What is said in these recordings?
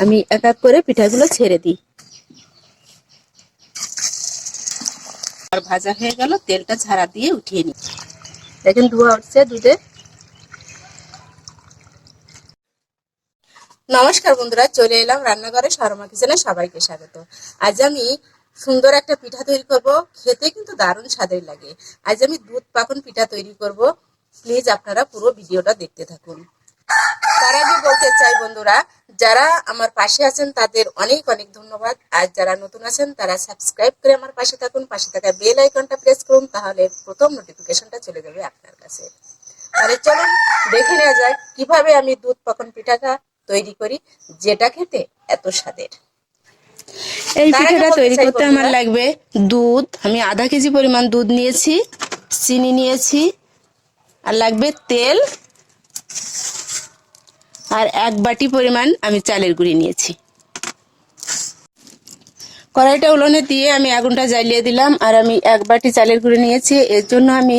আমি এক এক করে পিঠাগুলো ছেড়ে দিই। আর ভাজা হয়ে গেল, তেলটা ঝাড়া দিয়ে উঠিয়ে নিই। দেখেন ধোয়া উঠছে দুধে। নমস্কার বন্ধুরা, চলে এলাম রান্নাঘরে শর্মা কিচেনে সবাইকে স্বাগত। আজ আমি সুন্দর একটা পিঠা তৈরি করব, খেতে কিন্তু দারুণ স্বাদের লাগে। আজ আমি দুধ পাকন পিঠা তৈরি করব। প্লিজ আপনারা পুরো ভিডিওটা দেখতে থাকুন। তার আগে বলতে চাই বন্ধুরা যারা আমার পাশে আছেন তাদের অনেক অনেক ধন্যবাদ। আর যারা নতুন আছেন তারা সাবস্ক্রাইব করে আমার পাশে থাকুন। পাশে থাকা বেল আইকনটা প্রেস করুন তাহলে প্রথম নোটিফিকেশনটা চলে যাবে আপনার কাছে। তাহলে চলুন দেখে নেওয়া যাক কীভাবে আমি দুধ পাকন পিঠাটা তৈরি করি যেটা খেতে এত স্বাদের। এই পিঠাটা তৈরি করতে আমার লাগবে দুধ। আমি আধা কেজি পরিমাণ দুধ নিয়েছি চিনি নিয়েছি আর লাগবে তেল। আর এক বাটি পরিমাণ আমি চালের গুঁড়ি নিয়েছি। কড়াইটা উলনে দিয়ে আমি আগুনটা জ্বালিয়ে দিলাম আর আমি এক বাটি চালের গুঁড়ি নিয়েছি। এর জন্য আমি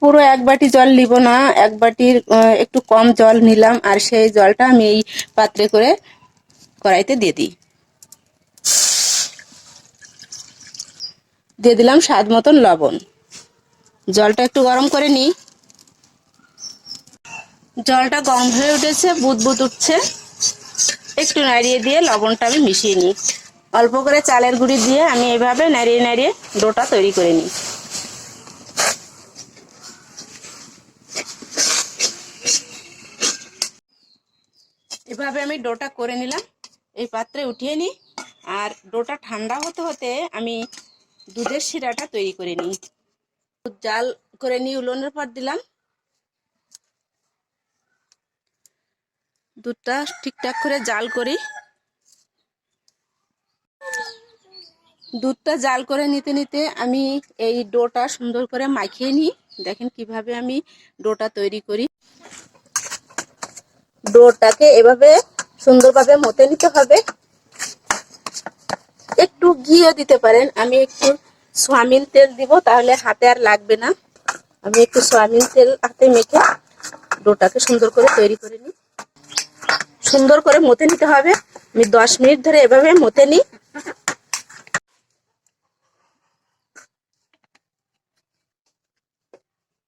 পুরো এক বাটি জল নিব না, এক বাটির একটু কম জল নিলাম আর সেই জলটা আমি এই পাত্রে করে কড়াইতে দিয়ে দিই। দিয়ে দিলাম স্বাদ মতন লবণ। জলটা একটু গরম করে নিই। জলটা গম হয়ে উঠেছে বুদ বুদ উঠছে। একটু নাড়িয়ে দিয়ে লবণটা আমি মিশিয়ে নিই। অল্প করে চালের গুঁড়ি দিয়ে আমি এভাবে নাড়িয়ে নাড়িয়ে ডোটা তৈরি করে নিই। এভাবে আমি ডোটা করে নিলাম। এই পাত্রে উঠিয়ে নিই। আর ডোটা ঠান্ডা হতে হতে আমি দুধের শিরাটা তৈরি করে নিই। জাল করে নিই উলনের পর দিলাম। দুধটা ঠিকঠাক করে জাল করি। দুধটা জাল করে নিতে নিতে আমি এই ডোটা সুন্দর করে মাখিয়ে নিই। দেখেন কীভাবে আমি ডোটা তৈরি করি। ডোটাকে এভাবে সুন্দরভাবে মতে নিতে হবে। একটু ঘিও দিতে পারেন। আমি একটু সোয়াবিন তেল দিব, তাহলে হাতে আর লাগবে না। আমি একটু সোয়াবিন তেল হাতে মেখে ডোটাকে সুন্দর করে তৈরি করে নিই। সুন্দর করে মতে নিতে হবে। আমি দশ মিনিট ধরে এভাবে মতে নিই।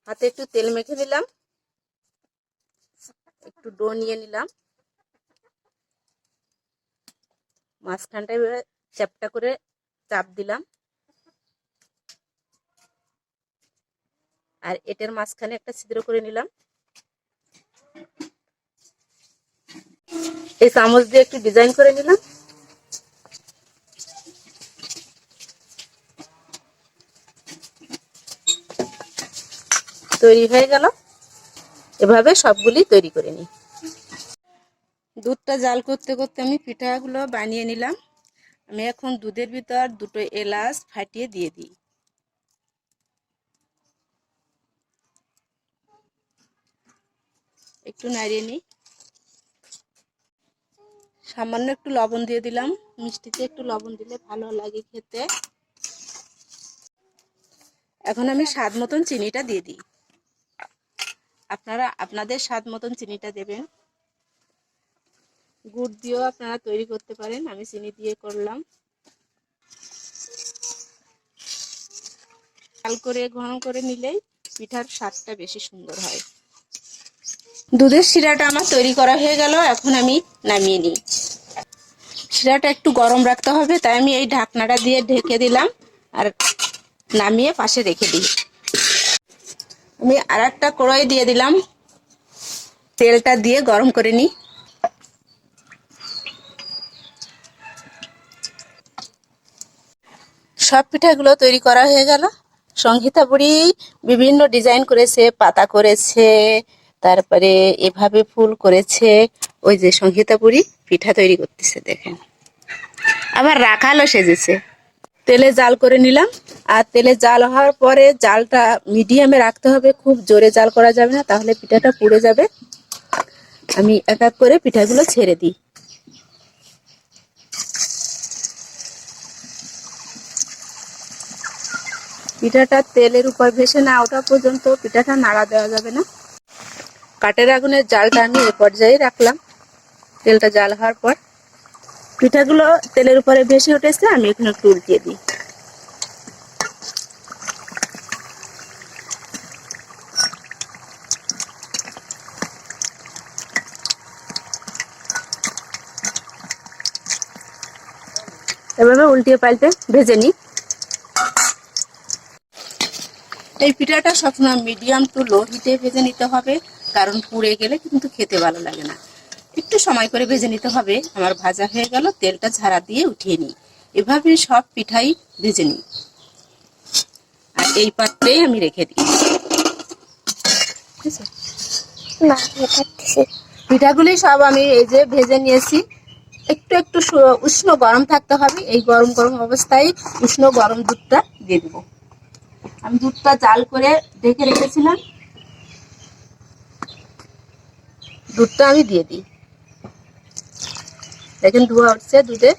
হাতে একটু তেল মেখে নিলাম। একটু ডো নিয়ে নিলাম। মাঝখানটা এভাবে চ্যাপটা করে চাপ দিলাম। আর এটার মাঝখানে একটা ছিদ্র করে নিলাম। এই চামচ দিয়ে একটু ডিজাইন করে নিলাম। তৈরি হয়ে গেল। এভাবে সবগুলি তৈরি করে নিই। দুধটা জাল করতে করতে আমি পিঠাগুলো বানিয়ে নিলাম। আমি এখন দুধের ভিতর দুটো এলাচ ফাটিয়ে দিয়ে দিই। একটু নাড়িয়ে নিই। সামান্য একটু লবণ দিয়ে দিলাম। মিষ্টিতে একটু লবণ দিলে ভালো লাগে খেতে। এখন আমি স্বাদ মতন চিনিটা দিয়ে দিই। আপনারা, আপনাদের স্বাদ মতন চিনিটা দেবেন। গুড় দিয়েও আপনারা তৈরি করতে পারেন। আমি চিনি দিয়ে করলাম। চাল করে, ঘন করে নিলেই পিঠার স্বাদটা বেশি সুন্দর হয়। দুধের শিরাটা আমার তৈরি করা হয়ে গেল, এখন আমি নামিয়ে নিই। শিরাটা একটু গরম রাখতে হবে, তাই আমি এই ঢাকনাটা দিয়ে ঢেকে দিলাম আর নামিয়ে পাশে রেখে দিই। আমি আর একটা কড়াই দিয়ে দিলাম, তেলটা দিয়ে গরম করে নিই। সব পিঠাগুলো তৈরি করা হয়ে গেল সংহিতা বুড়ি বিভিন্ন ডিজাইন করেছে, পাতা করেছে তারপরে এভাবে ফুল করেছে ওই যে সংহিতা বুড়ি, পিঠা তৈরি করতেছে, দেখেন। আবার রাখালও সেজেছে। তেলে জাল করে নিলাম। আর তেলে জাল হওয়ার পরে জালটা মিডিয়ামে রাখতে হবে, খুব জোরে জাল করা যাবে না, তাহলে পিঠাটা পুড়ে যাবে। আমি এক এক করে পিঠাগুলো ছেড়ে দিই। পিঠাটা তেলের উপর ভেসে না ওঠা পর্যন্ত পিঠাটা নাড়া দেওয়া যাবে না। কাঠের আগুনের জালটা আমি এ পর্যায়ে রাখলাম। তেলটা জাল হওয়ার পর পিঠাগুলো তেলের উপরে ভেসে উঠেছে, আমি এখানে একটু উল্টিয়ে দিই। এভাবে উল্টিয়ে পাল্টে ভেজে নিই। এই পিঠাটা সবসময় মিডিয়াম টু লো হিটে ভেজে নিতে হবে। কারণ পুড়ে গেলে কিন্তু খেতে ভালো লাগে না। একটু সময় করে ভেজে নিতে হবে। আমার ভাজা হয়ে গেল তেলটা ঝাড়া দিয়ে উঠিয়ে নিই। এভাবে সব পিঠাই ভেজে নিই। আর এই পাত্রেই আমি রেখে দিই। পিঠাগুলি সব আমি এই যে ভেজে নিয়েছি। একটু একটু উষ্ণ গরম থাকতে হবে। এই গরম গরম অবস্থায় উষ্ণ গরম দুধটা দিয়ে দেবো। আমি দুধটা জাল করে ঢেকে রেখেছিলাম। দুধটা আমি দিয়ে দিই। দেখেন ধোয়া উঠছে দুধে।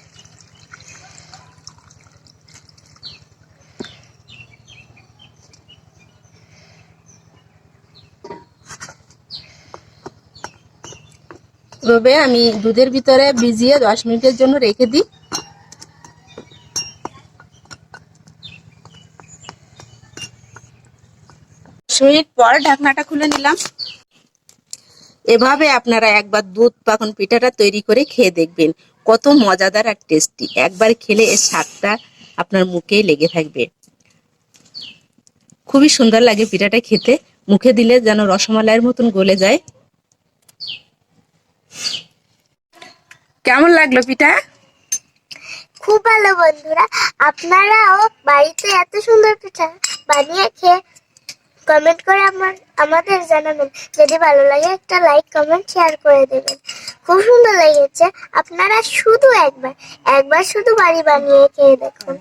এভাবে আমি দুধের ভিতরে ভিজিয়ে দশ মিনিটের জন্য রেখে দিই। দশ মিনিট পর ঢাকনাটা খুলে নিলাম। এভাবে আপনারা একবার দুধ পাখন পিঠাটা তৈরি করে খেয়ে দেখবেন। কত মজাদার আর টেস্টি একবার খেলে এর স্বাদটা আপনার মুখেই লেগে থাকবে। খুবই সুন্দর লাগে পিঠাটা খেতে। মুখে দিলে যেন রসমালাইয়ের মতন গলে যায়। কেমন লাগল পিঠা? খুব ভালো বন্ধুরা। আপনারাও বাড়িতে এত সুন্দর পিঠা বানিয়ে খেয়ে কমেন্ট করে আমার, আমাদের জানাবেন। যদি ভালো লাগে একটা লাইক কমেন্ট শেয়ার করে দেবেন। খুব সুন্দর লেগেছে। আপনারা শুধু একবার একবার শুধু বাড়ি বানিয়ে খেয়ে দেখুন।